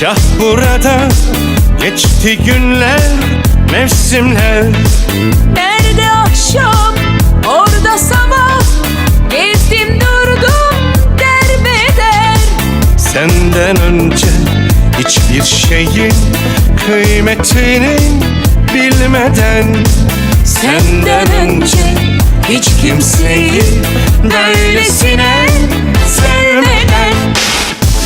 Kah burada Geçti günler Mevsimler. Nerede akşam, orada sabah. Gezdim durdum derbeder Senden önce Hiçbir şeyin Kıymetini Bilmeden. Senden önce hiç kimseyi böylesine sevmeden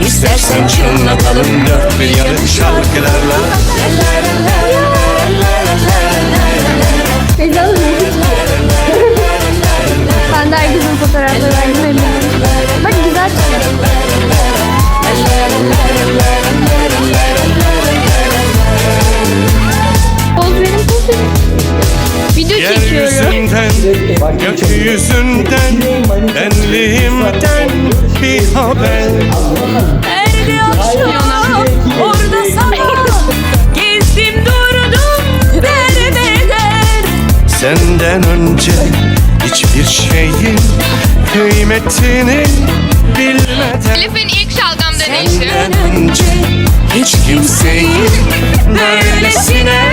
İstersen çınlatalım dört bir yanı şarkılarla Ben de herkesin fotoğrafları eminim. Bak güzel çıkıyor. Video çekiyorum. Gökyüzünden, benliğimden bir haber Senden önce hiçbir şeyin kıymetini bilmeden Elif'in ilk şalgam deneyişi. Senden önce hiç kimseyi böylesine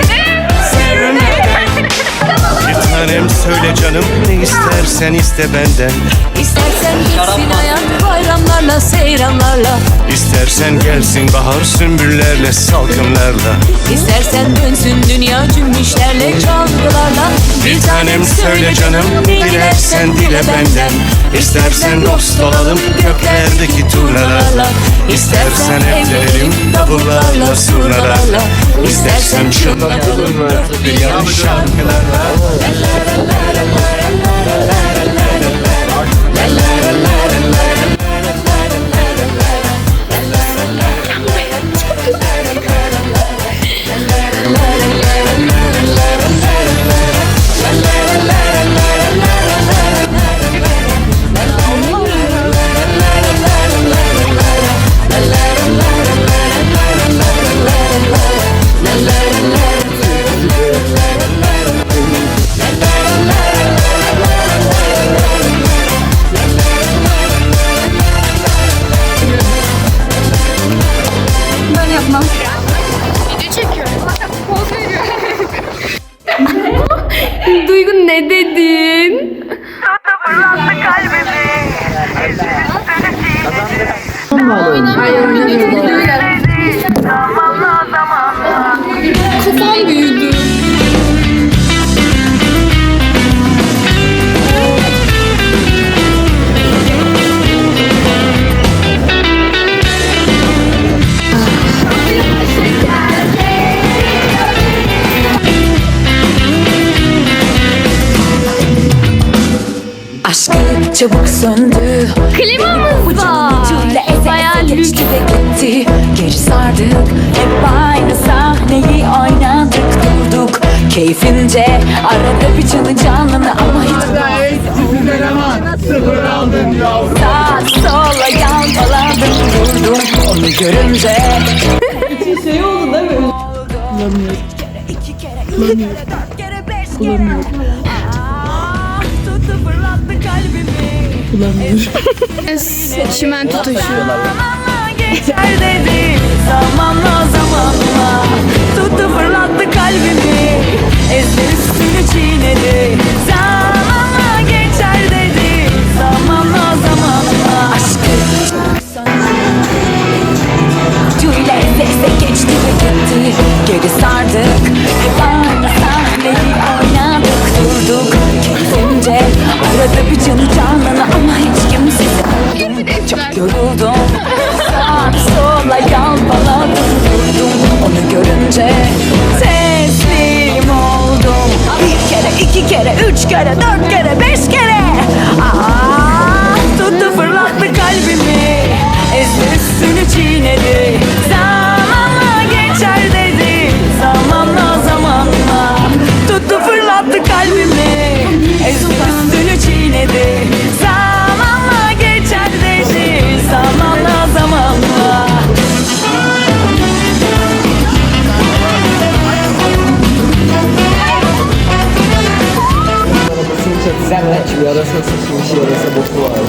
tanem söyle canım ne istersen iste benden. İstersen gitsin hayat bayramlarla seyranlarla. İstersen gelsin bahar sümbüllerle salkımlarla. İstersen dönsün dünya cümbüşlerle çalgılarla. Bir tanem söyle canım dilersen dile benden. İstersen dost olalım göklerdeki turnalarla. İstersen evlenelim davullarla surnalarla İstersen dört bir yanı şarkılarla Ben Duygu ne dedin? Kafam çabuk söndü. Klimamız var. Bayağı lüks. gitti Geri sardık hep aynı sahneyi oynadık durduk. Keyfince arada bir canı canını ama hiç Sağ sola yalpaladım durdum. Onu görünce şey oldu değil mi? İki kere, üç kere, kalbimi Çimento taşıyor. Zamanla geçer dedi Zamanla zamanla Tuttu fırlattı kalbimi. Ezdi üstünü çiğnedi. Zamanla kere, üç kere, dört kere, beş Yarasa sıkmış yarasa boku var.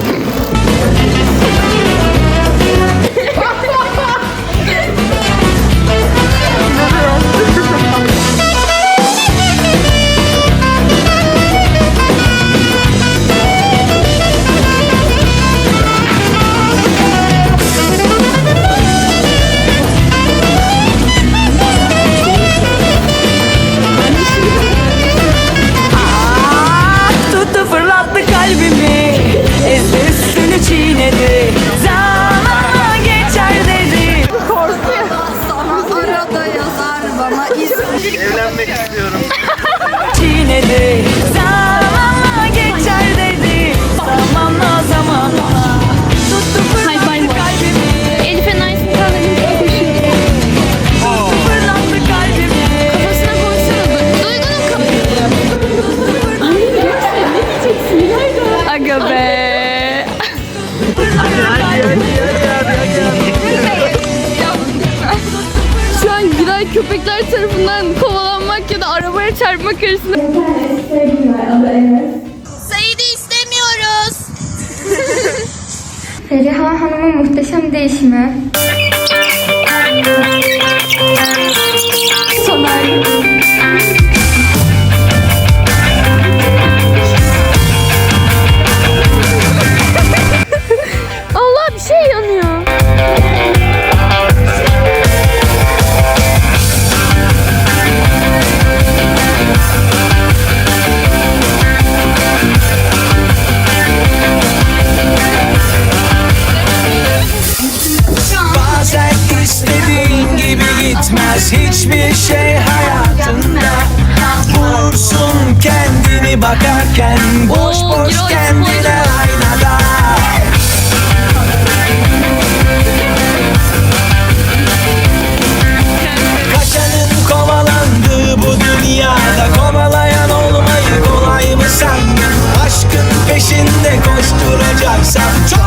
Evlenmek istiyorum. Çiğnedi. Zamanla geçer dedi. Zamanla zamanla. Tuttu fırlattı kalbimi. Elif'e nice tanıdım çok hoşuma. Tuttu fırlattı kalbimi. Kafasına koysana. Duygu'nun Aga be. Şu an Giray köpekler tarafından kovalanmak ya da arabaya çarpmak arasında. Said'i istemiyoruz. Feriha Hanım'ın muhteşem değişimi. Bakarken boş boş kendine aynada Kaçanın kovalandığı bu dünyada Kovalayan olmayı kolay mı sandın? Aşkın peşinde koşturacaksan çok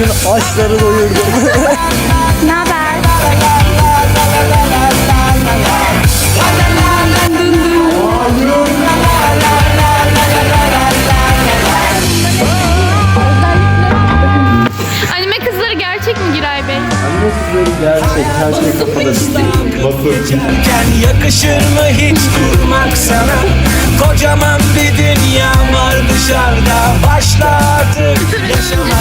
bugün açları doyurdum. Ne haber? Anime kızları gerçek mi Giray Bey? Gerçek. Her şey kafada yakışır mı hiç durmak sana? Kocaman bir dünya var dışarıda. Başla artık. Yaşamaya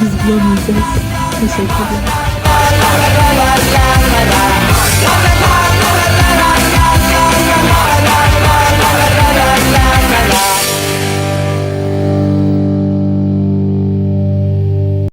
biz bulamayacağız. Teşekkür ederim. La